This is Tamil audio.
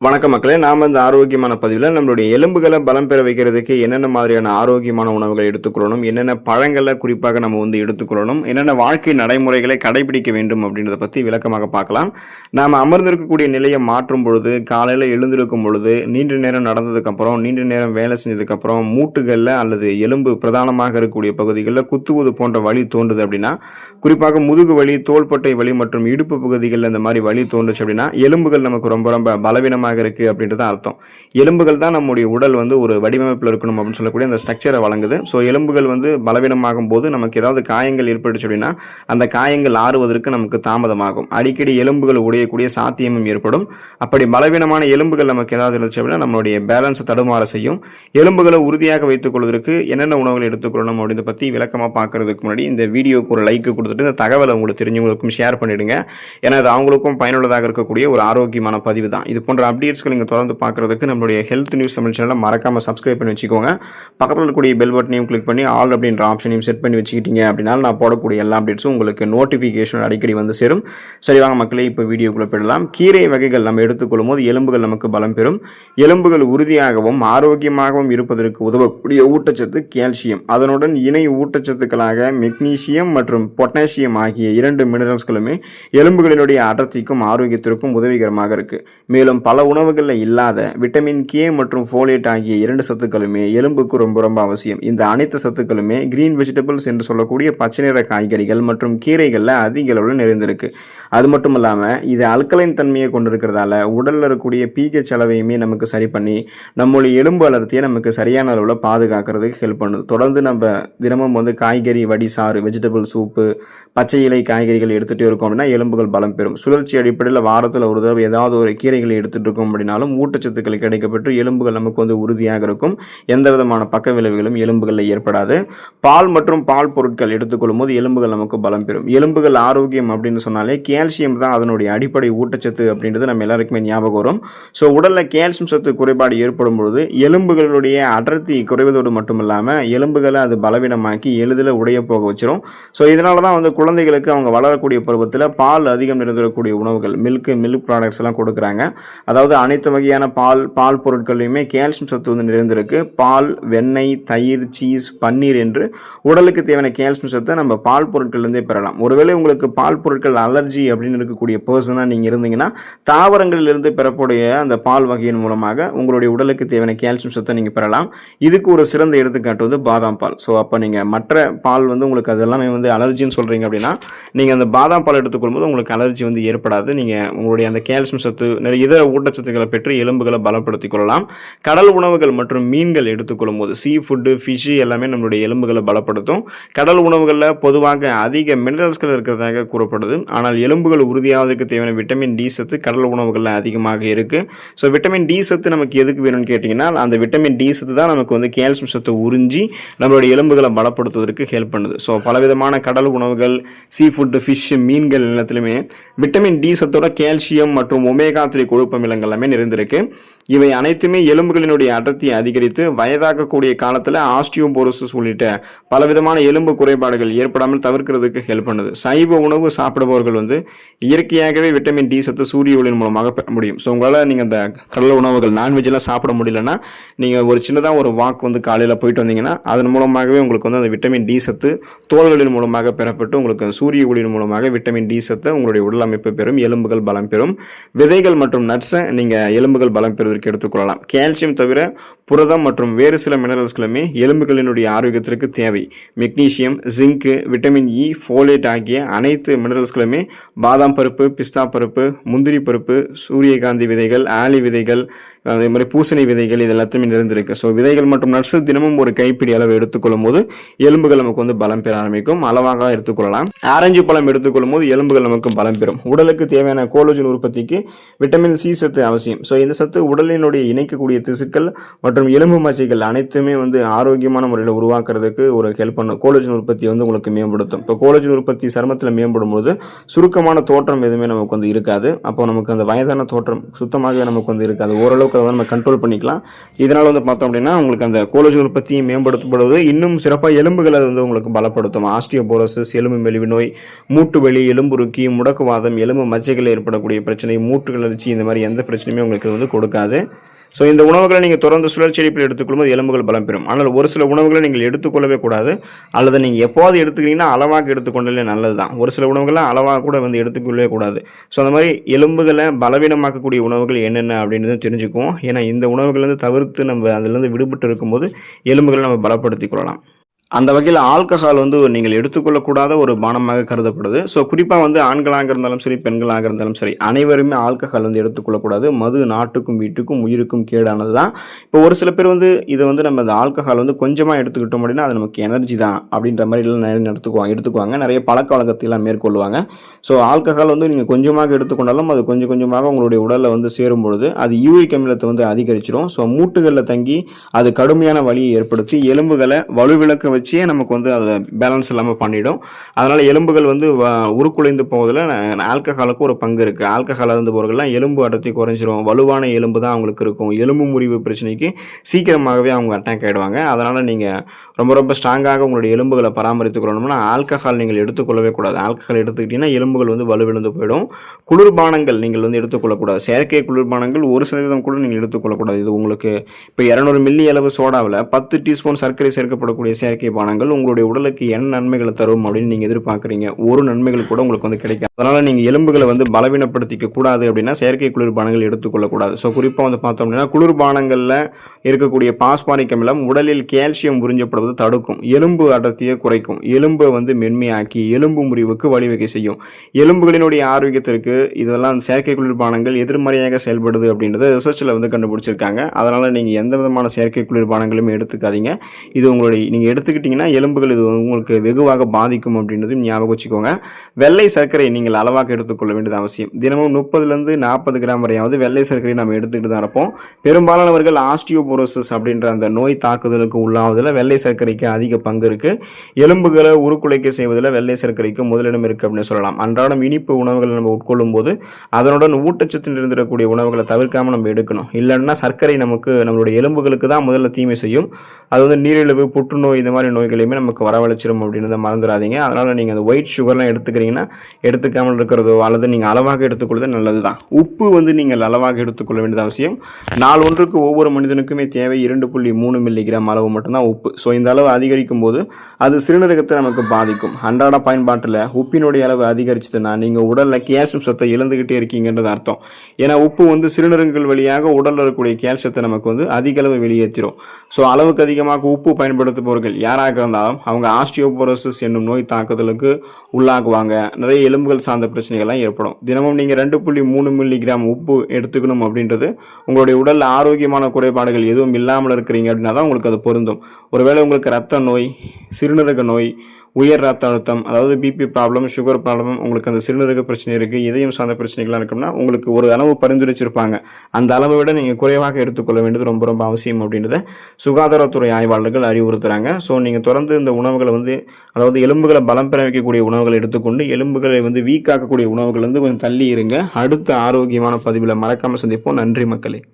வணக்கம் மக்களே நாம் இந்த ஆரோக்கியமான பதிவில் நம்மளுடைய எலும்புகளை பலம் பெற வைக்கிறதுக்கு என்னென்ன மாதிரியான ஆரோக்கியமான உணவுகளை எடுத்துக்கொள்ளணும் என்னென்ன பழங்களை குறிப்பாக நம்ம வந்து எடுத்துக்கொள்ளணும் என்னென்ன வாழ்க்கை நடைமுறைகளை கடைபிடிக்க வேண்டும் அப்படின்றத பற்றி விளக்கமாக பார்க்கலாம். நாம் அமர்ந்திருக்கக்கூடிய நிலையை மாற்றும் பொழுது காலையில் எழுந்திருக்கும் பொழுது நீண்ட நேரம் நடந்ததுக்கப்புறம் நீண்ட நேரம் வேலை செஞ்சதுக்கப்புறம் மூட்டுகளில் அல்லது எலும்பு பிரதானமாக இருக்கக்கூடிய பகுதிகளில் குத்துவது போன்ற வழி தோன்றுது அப்படின்னா குறிப்பாக முதுகு வலி தோள்பட்டை வலி மற்றும் இடுப்பு பகுதிகளில் இந்த மாதிரி வலி தோன்றுச்சு அப்படின்னா எலும்புகள் நமக்கு ரொம்ப ரொம்ப பலவீனமாக இருக்கு அப்படின்றது அர்த்தம். எலும்புகள் தான் நம்முடைய உடல் வந்து ஒரு வடிவமைப்பில் இருக்கணும் அப்படின்னு சொல்லக்கூடிய அந்த ஸ்ட்ரக்சரை வழங்குது. ஸோ எலும்புகள் வந்து பலவீனமாகும் போது நமக்கு ஏதாவது காயங்கள் ஏற்பட்டுச்சு அப்படின்னா அந்த காயங்கள் ஆறுவதற்கு நமக்கு தாமதமாகும். அடிக்கடி எலும்புகள் உடையக்கூடிய சாத்தியமும் ஏற்படும். அப்படி பலவீனமான எலும்புகள் நமக்கு ஏதாவது இருந்துச்சு அப்படின்னா நம்மளுடைய பேலன்ஸை தடுமாற செய்யும். எலும்புகளை உறுதியாக வைத்துக் கொள்வதற்கு என்னென்ன உணவுகள் எடுத்துக்கொள்ளணும் அப்படின்றத பற்றி விளக்கமாக பார்க்கறதுக்கு முன்னாடி இந்த வீடியோக்கு ஒரு லைக் கொடுத்துட்டு இந்த தகவலை உங்களுக்கு தெரிஞ்சவங்களுக்கும் ஷேர் பண்ணிடுங்க. ஏன்னா அது அவங்களுக்கும் பயனுள்ளதாக இருக்கக்கூடிய ஒரு ஆரோக்கியமான பதிவு தான். இது போன்ற அப்டேட்ஸ்கள் நீங்கள் தொடர்ந்து பார்க்கறதுக்கு நம்மளுடைய ஹெல்த் நியூஸ் தமிழ் சேனலை மறக்காமல் சப்ஸ்கிரைப் பண்ணி வச்சுக்கோங்க. பக்கத்தில் இருக்கக்கூடிய பெல் பட்டனையும் கிளிக் பண்ணி ஆல் அப்படின்ற ஆப்ஷனையும் செட் பண்ணி வச்சுக்கிட்டீங்க அப்படின்னா நான் போடக்கூடிய எல்லா அப்டேட்ஸும் உங்களுக்கு நோட்டிஃபிகேஷன் அடிக்கடி வந்து சேரும். சரி வாங்க மக்களே இப்போ வீடியோக்குள்ளே போயிடலாம். கீரை வகைகள் நம்ம எடுத்துக்கொள்ளும் போது எலும்புகள் நமக்கு பலம் பெறும். எலும்புகள் உறுதியாகவும் ஆரோக்கியமாகவும் இருப்பதற்கு உதவக்கூடிய ஊட்டச்சத்து கால்சியம் அதனுடன் இணை ஊட்டச்சத்துக்களாக மெக்னீசியம் மற்றும் பொட்டாசியம் ஆகிய இரண்டு மினரல்ஸ்களுமே எலும்புகளினுடைய அடர்த்திக்கும் ஆரோக்கியத்திற்கும் உதவிகரமாக இருக்கு. மேலும் பல உணவுகளில் இல்லாத விட்டமின் கே மற்றும் ஃபோலேட் ஆகிய இரண்டு சத்துக்களுமே எலும்புக்கு ரொம்ப ரொம்ப அவசியம். இந்த அனைத்து சத்துக்களுமே கிரீன் வெஜிடபிள்ஸ் என்று சொல்லக்கூடிய பச்சை நிற காய்கறிகள் மற்றும் கீரைகளில் அதிக அளவில் நிறைந்திருக்கு. அது மட்டும் இல்லாமல் இது அல்கலைன் தன்மையை கொண்டிருக்கிறதால உடலில் இருக்கக்கூடிய பிஹெச் அளவையுமே நமக்கு சரி பண்ணி நம்மளுடைய எலும்பு வளர்த்தியை நமக்கு சரியான அளவில் பாதுகாக்கிறதுக்கு ஹெல்ப் பண்ணுது. தொடர்ந்து நம்ம தினமும் வந்து காய்கறி வடிசாறு வெஜிடபிள் சூப்பு பச்சை இலை காய்கறிகள் எடுத்துகிட்டே இருக்கோம் அப்படின்னா எலும்புகள் பலம் பெறும். சுழற்சி அடிப்படையில் வாரத்தில் ஒரு தடவை ஏதாவது ஒரு கீரைகளை எடுத்துகிட்டு இருக்கோம் அப்படின்னாலும் ஊட்டச்சத்துக்கள் கிடைக்கப்பெற்று எலும்புகள் நமக்கு வந்து உறுதியாக இருக்கும். எந்த விதமான பக்க விளைவுகளும் எலும்புகளில் ஏற்படாது. பால் மற்றும் பால் பொருட்கள் எடுத்துக்கொள்ளும் போது எலும்புகள் நமக்கு பலம் பெறும். எலும்புகள் ஆரோக்கியம் அப்படின்னு சொன்னாலே கால்சியம் தான் அதனுடைய அடிப்படை ஊட்டச்சத்து அப்படின்றது நம்ம எல்லாருக்குமே ஞாபகம் வரும். ஸோ உடலில் கால்சியம் சத்து குறைபாடு ஏற்படும் பொழுது எலும்புகளுடைய அடர்த்தி குறைவதோடு மட்டும் இல்லாமல் எலும்புகளை அது பலவீனமாக்கி எளிதில் உடைய போக வச்சிரும். ஸோ இதனால தான் வந்து குழந்தைகளுக்கு அவங்க வளரக்கூடிய பருவத்தில் பால் அதிகம் நிறைந்திருக்கக்கூடிய உணவுகள் மில்க் மில்க் ப்ராடக்ட்ஸ் எல்லாம் கொடுக்குறாங்க. அதாவது அனைத்து வகையான பால் பால் பொருட்கள்லையுமே கால்சியம் சத்து வந்து நிறைந்திருக்கு. பால் வெண்ணெய் தயிர் சீஸ் பன்னீர் என்று உடலுக்கு தேவையான கால்சியம் சத்தை நம்ம பால் பொருட்கள்லேருந்தே பெறலாம். ஒருவேளை உங்களுக்கு பால் பொருட்கள் அலர்ஜி அப்படின்னு இருக்கக்கூடிய பர்சனாக நீங்கள் இருந்தீங்கன்னா தாவரங்களிலிருந்து பெறக்கூடிய அந்த பால் வகையின் மூலமாக உங்களுடைய உடலுக்கு தேவையான கால்சியம் சத்தை நீங்கள் பெறலாம். இதுக்கு ஒரு சிறந்த எடுத்துக்காட்டு வந்து பாதாம் பால். ஸோ அப்போ நீங்கள் மற்ற பால் வந்து உங்களுக்கு அது எல்லாமே வந்து அலர்ஜின்னு சொல்கிறீங்க அப்படின்னா நீங்கள் அந்த பாதாம் பால் எடுத்துக்கொள்ளும்போது உங்களுக்கு அலர்ஜி வந்து ஏற்படாது. நீங்கள் உங்களுடைய அந்த கால்சியம் சத்து நிறைய இதர ஊட்டச்சத்துக்களை பெற்று எலும்புகளை பலப்படுத்திக் கொள்ளலாம். கடல் உணவுகள் மற்றும் மீன்கள் எடுத்துக்கொள்ளும் போது சீ ஃபுட்டு ஃபிஷ்ஷு எல்லாமே நம்மளுடைய எலும்புகளை பலப்படுத்தும். கடல் உணவுகளில் பொதுவாக அதிக மினரல்ஸ்கள் இருக்கிறதாக கூறப்படுது. ஆனால் எலும்புகள் உறுதியாவதுக்கு தேவையான விட்டமின் டி சத்து கடல் உணவுகளில் அதிகமாக இருக்குது ஸோ விட்டமின் டி சத்து நமக்கு எதுக்கு வேணும்னு கேட்டிங்கன்னா அந்த விட்டமின் டி சத்து தான் நமக்கு வந்து கேல்சியம் சத்து உறிஞ்சி நம்மளுடைய எலும்புகளை பலப்படுத்துவதற்கு ஹெல்ப் பண்ணுது. ஸோ பலவிதமான கடல் உணவுகள் சீ ஃபுட்டு ஃபிஷ் மீன்கள் எல்லாத்துலேயுமே விட்டமின் டி சத்தோட கேல்சியம் மற்றும் ஒமேகா த்ரீ கொழுப்பமிலங்கள் எல்லாமே நிறைந்திருக்கு. இவை அனைத்துமே எலும்புகளினுடைய அடர்த்தியை அதிகரித்து வயதாகக்கூடிய காலத்தில் ஆஸ்டியோபோரோசிஸ் உள்ளிட்ட பலவிதமான எலும்பு குறைபாடுகள் ஏற்படாமல் தவிர்க்கிறதுக்கு ஹெல்ப் பண்ணுது. சைவ உணவு சாப்பிடுபவர்கள் வந்து இயற்கையாகவே விட்டமின் டி சத்து சூரிய ஒளியின் மூலமாக பெற முடியும். ஸோ உங்களால் நீங்கள் அந்த கடல் உணவுகள் நான்வெஜ்லாம் சாப்பிட முடியலன்னா நீங்கள் ஒரு சின்னதாக ஒரு வாக் வந்து காலையில் போயிட்டு வந்தீங்கன்னா அதன் மூலமாகவே உங்களுக்கு வந்து அந்த விட்டமின் டி சத்து தோள்களின் மூலமாக பெறப்பட்டு உங்களுக்கு சூரிய ஒளியின் மூலமாக விட்டமின் டி சத்து உங்களுடைய உடல் அமைப்பு பெறும் எலும்புகள் பலம் பெறும். விதைகள் மற்றும் நட்ஸை நீங்கள் எலும்புகள் பலம் பெறுவதற்கு எடுத்துக்கொள்ளலாம் கால்சியம் தவிர புரதம் மற்றும் வேறு சில மினரல்ஸ்களுமே எலும்புகளினுடைய ஆரோக்கியத்திற்கு தேவை. Magnesium zinc vitamin E folate ஆகிய அனைத்து மினரல்ஸ்களுமே பாதாம் பருப்பு பிஸ்தா பருப்பு முந்திரி பருப்பு சூரியகாந்தி விதைகள் ஆலி விதைகள் அதே மாதிரி பூசணி விதைகள் இது எல்லாத்தையுமே நிறைந்திருக்கு. ஸோ விதைகள் மற்றும் நட்ஸ் தினமும் ஒரு கைப்பிடி அளவு எடுத்துக்கொள்ளும் போது எலும்புகள் நமக்கு வந்து பலம் பெற ஆரம்பிக்கும். அளவாக எடுத்துக்கொள்ளலாம். ஆரஞ்சு பழம் எடுத்துக்கொள்ளும் போது எலும்புகள் நமக்கு பலம் பெறும். உடலுக்கு தேவையான கோலோஜன் உற்பத்திக்கு விட்டமின் சி சத்து அவசியம். ஸோ இந்த சத்து உடலினுடைய இணைக்கக்கூடிய திசுக்கள் மற்றும் எலும்பு மச்சைகள் அனைத்துமே வந்து ஆரோக்கியமான முறையில் உருவாக்குறதுக்கு ஒரு ஹெல்ப் பண்ணும் கோலோஜன் உற்பத்தி வந்து உங்களுக்கு மேம்படுத்தும். இப்போ கோலோஜன் உற்பத்தி சருமத்தில் மேம்படும் போது சுருக்கமான தோற்றம் எதுவுமே நமக்கு வந்து இருக்காது. அப்போ நமக்கு அந்த வயதான தோற்றம் சுத்தமாகவே நமக்கு வந்து இருக்காது. ஓரளவுக்கு மாற்றத்தை வந்து நம்ம கண்ட்ரோல் பண்ணிக்கலாம். இதனால் வந்து பார்த்தோம் அப்படின்னா உங்களுக்கு அந்த கோலோஜன் உற்பத்தியை மேம்படுத்தப்படுவது இன்னும் சிறப்பாக எலும்புகளை வந்து உங்களுக்கு பலப்படுத்தும். ஆஸ்டியோபோரோசிஸ் எலும்பு மெலிவு நோய் மூட்டு வலி எலும்புருக்கி முடக்குவாதம் எலும்பு மச்சைகளில் ஏற்படக்கூடிய பிரச்சனை மூட்டு கிளர்ச்சி இந்த மாதிரி எந்த பிரச்சனையுமே உங்களுக்கு வந்து கொடுக்காது. ஸோ இந்த உணவுகளை நீங்கள் தொடர்ந்து சுழற்சி அடிப்பில் எடுத்துக்கொள்ளும்போது எலும்புகள் பலம் பெறும். ஆனால் ஒரு சில உணவுகளை நீங்கள் எடுத்துக்கொள்ளவே கூடாது. அல்லது நீங்கள் எப்போது எடுத்துக்கிறீங்கன்னா அளவாக எடுத்துக்கொண்டாலே நல்லது தான் ஒரு சில உணவுகளை அளவாக கூட வந்து எடுத்துக்கொள்ளவே கூடாது. ஸோ அந்த மாதிரி எலும்புகளை பலவீனமாக்கக்கூடிய உணவுகள் என்னென்ன அப்படின்றத இருக்கும் ஏன்னா இந்த உணவுகள்லேருந்து தவிர்த்து நம்ம அதிலிருந்து விடுபட்டு இருக்கும்போது எலும்புகளை நம்ம பலப்படுத்தி கொள்ளலாம். அந்த வகையில் ஆல்கஹால் வந்து நீங்கள் எடுத்துக்கொள்ளக்கூடாத ஒரு பானமாக கருதப்படுது. ஸோ குறிப்பாக வந்து ஆண்களாக இருந்தாலும் சரி பெண்களாக இருந்தாலும் சரி அனைவருமே ஆல்கஹால் வந்து எடுத்துக்கொள்ளக்கூடாது. மது நாட்டுக்கும் வீட்டுக்கும் உயிருக்கும் கேடானது தான். இப்போ ஒரு சில பேர் வந்து இதை வந்து நம்ம அந்த ஆல்கஹால் வந்து கொஞ்சமாக எடுத்துக்கிட்டோம் அப்படின்னா அது நமக்கு எனர்ஜி தான் அப்படின்ற மாதிரி எல்லாம் நிறைய எடுத்துக்குவாங்க எடுத்துக்குவாங்க. நிறைய பழக்க வழக்கத்தையெல்லாம் மேற்கொள்வாங்க. ஸோ ஆல்கஹால் வந்து நீங்கள் கொஞ்சமாக எடுத்துக்கொண்டாலும் அது கொஞ்சம் கொஞ்சமாக உங்களுடைய உடலில் வந்து சேரும் பொழுது அது யூரிக் அமிலத்தை வந்து அதிகரிச்சிடும் ஸோ மூட்டுகளில் தங்கி அது கடுமையான வலியை ஏற்படுத்தி எலும்புகளை வலுவிளக்க வச்சே நமக்கு வந்து அதை பேலன்ஸ் இல்லாமல் பண்ணிடும். அதனால் எலும்புகள் வந்து வ- உருக்குலைந்து போவதில் ஆல்கஹாலுக்கு ஒரு பங்கு இருக்குது ஆல்கஹால் இருந்து போகிறவங்கலாம் எலும்பு அடர்த்தி குறைஞ்சிரும். வலுவான எலும்பு தான் அவங்களுக்கு இருக்கும். எலும்பு முறிவு பிரச்சனைக்கு சீக்கிரமாகவே அவங்க அட்டாக் ஆகிடுவாங்க அதனால் நீங்கள் ரொம்ப ரொம்ப ஸ்ட்ராங்காக உங்களுடைய எலும்புகளை பராமரித்துக் கொள்ளணும்னா ஆல்கஹால் நீங்கள் எடுத்துக்கொள்ளவே கூடாது. ஆல்கஹால் எடுத்துக்கிட்டீங்கன்னா எலும்புகள் வந்து வலுவிழந்து போயிடும். குளிர்பானங்கள் நீங்கள் வந்து எடுத்துக்கொள்ளக்கூடாது. செயற்கை குளிர்பானங்கள் ஒரு சதவீதம் கூட நீங்கள் எடுத்துக்கொள்ளக்கூடாது. இது உங்களுக்கு இப்போ இரநூறு மில்லி அளவு சோடாவில் பத்து டீஸ்பூன் சர்க்கரை சேர்க்கப்படக்கூடிய செயற்கை பானங்கள் உங்களுடைய உடலுக்கு என்ன நன்மைகளை தரும் அப்படின்னு நீங்கள் எதிர்பார்க்குறீங்க? ஒரு நன்மைகள் கூட உங்களுக்கு வந்து கிடைக்கும் அதனால் நீங்கள் எலும்புகளை வந்து பலவீனப்படுத்திக்க கூடாது அப்படின்னா செயற்கை குளிர்பானங்கள் எடுத்துக்கொள்ளக்கூடாது. ஸோ குறிப்பாக வந்து பார்த்தோம் அப்படின்னா குளிர்பானங்களில் இருக்கக்கூடிய பாஸ்பானிக் அமிலம் உடலில் கால்சியம் உறிஞ்சப்படுவது தடுக்கும். எலும்பு அடர்த்தியை குறைக்கும். எலும்பை வந்து மென்மையாக்கி எலும்பு முறிவுக்கு வழிவகை செய்யும். எலும்புகளினுடைய ஆரோக்கியத்திற்கு இதெல்லாம் செயற்கை குளிர்பானங்கள் எதிர்மறையாக செயல்படுது அப்படின்றத ரிசர்ச்சில் வந்து கண்டுபிடிச்சிருக்காங்க. அதனால் நீங்கள் எந்த விதமான செயற்கை குளிர்பானங்களுமே எடுத்துக்காதீங்க. இது உங்களுடைய நீங்கள் எடுத்துக்கிட்டிங்கன்னா எலும்புகள் இது உங்களுக்கு வெகுவாக பாதிக்கும் அப்படின்றதையும் ஞாபகம் வச்சுக்கோங்க. வெள்ளை சர்க்கரை நீங்கள் அளவாக எடுத்துக்கொள்ள வேண்டியது அவசியம். தினமும் முப்பதுலேருந்து நாற்பது கிராம் வரையாவது வெள்ளை சர்க்கரை நம்ம எடுத்துக்கிட்டு தான் இருப்போம். பெரும்பாலானவர்கள் ஆஸ்டியோபோரோசஸ் அப்படின்ற அந்த நோய் தாக்குதலுக்கு உள்ளாவதில் வெள்ளை சர்க்கரைக்கு அதிக பங்கு இருக்குது எலும்புகளை உருக்குலைக்க செய்வதில் வெள்ளை சர்க்கரைக்கு முதலிடம் இருக்குது அப்படின்னு சொல்லலாம். அன்றாடம் இனிப்பு உணவுகளை நம்ம உட்கொள்ளும் போது அதனுடன் ஊட்டச்சத்து நிறைந்திருக்கக்கூடிய உணவுகளை தவிர்க்காமல் நம்ம எடுக்கணும். இல்லைன்னா சர்க்கரை நமக்கு நம்மளுடைய எலும்புகளுக்கு தான் முதல்ல தீமை செய்யும். அது வந்து நீரிழிவு புற்றுநோய் இந்த மாதிரி நோய்களையுமே நமக்கு வரவழைச்சிரும் அப்படின்றத மறந்துடாதீங்க. அதனால் நீங்கள் அந்த ஒயிட் சுகர்லாம் எடுத்துக்கிறீங்கன்னா எடுத்துக்காமல் இருக்கிறதோ அல்லது நீங்கள் அளவாக எடுத்துக்கொள்வது நல்லது தான் உப்பு வந்து நீங்கள் அளவாக எடுத்துக்கொள்ள வேண்டியது அவசியம். நாள் ஒன்றுக்கு ஒவ்வொரு மனிதனுக்குமே தேவை இரண்டு புள்ளி மூணு மில்லிகிராம் அளவு மட்டும்தான் உப்பு. ஸோ இந்த அளவு அதிகரிக்கும் போது அது சிறுநீரகத்தை நமக்கு பாதிக்கும். அன்றாட பயன்பாட்டில் உப்பினுடைய அளவு அதிகரிச்சதுன்னா நீங்கள் உடலில் கேல்சியம் சத்தை இழந்துக்கிட்டே இருக்கீங்கன்றது அர்த்தம். ஏன்னா உப்பு வந்து சிறுநீரகங்கள் வழியாக உடலில் இருக்கக்கூடிய கேல்சியத்தை நமக்கு வந்து அதிக அளவு வெளியேற்றிடும் ஸோ அளவுக்கு அதிக அதிகமாக உப்பு பயன்படுத்துபவர்கள் யாராக இருந்தாலும் அவங்க ஆஸ்டியோபோரோசிஸ் என்னும் நோய் தாக்குதலுக்கு உள்ளாகுவாங்க. நிறைய எலும்புகள் சார்ந்த பிரச்சனைகள்லாம் ஏற்படும். தினமும் நீங்கள் ரெண்டு புள்ளி மூணு மில்லிகிராம் உப்பு எடுத்துக்கணும் அப்படின்றது உங்களுடைய உடல் ஆரோக்கியமான குறைபாடுகள் எதுவும் இல்லாமல் இருக்கிறீங்க அப்படின்னா தான் உங்களுக்கு அது பொருந்தும். ஒருவேளை உங்களுக்கு ரத்த நோய் சிறுநீரக நோய் உயர் ரத்த அழுத்தம் அதாவது பிபி ப்ராப்ளம் சுகர் ப்ராப்ளம் உங்களுக்கு அந்த சிறுநீரக பிரச்சனை இருக்குது இதயம் சார்ந்த பிரச்சனைகள்லாம் இருக்கும்னா உங்களுக்கு ஒரு அளவு பரிந்துரைச்சிருப்பாங்க. அந்த அளவை விட நீங்கள் குறைவாக எடுத்துக்கொள்ள வேண்டியது ரொம்ப ரொம்ப அவசியம் அப்படின்றத சுகாதாரத்துறை ஆய்வாளர்கள் அறிவுறுத்துகிறாங்க ஸோ நீங்கள் தொடர்ந்து இந்த உணவுகளை வந்து அதாவது எலும்புகளை பலம் பெற வைக்கக்கூடிய உணவுகளை எடுத்துக்கொண்டு எலும்புகளை வந்து வீக்காக்கக்கூடிய உணவுகள் வந்து கொஞ்சம் தள்ளி இருங்க. அடுத்த ஆரோக்கியமான பதிவில் மறக்காமல் சந்திப்போம். நன்றி மக்களே.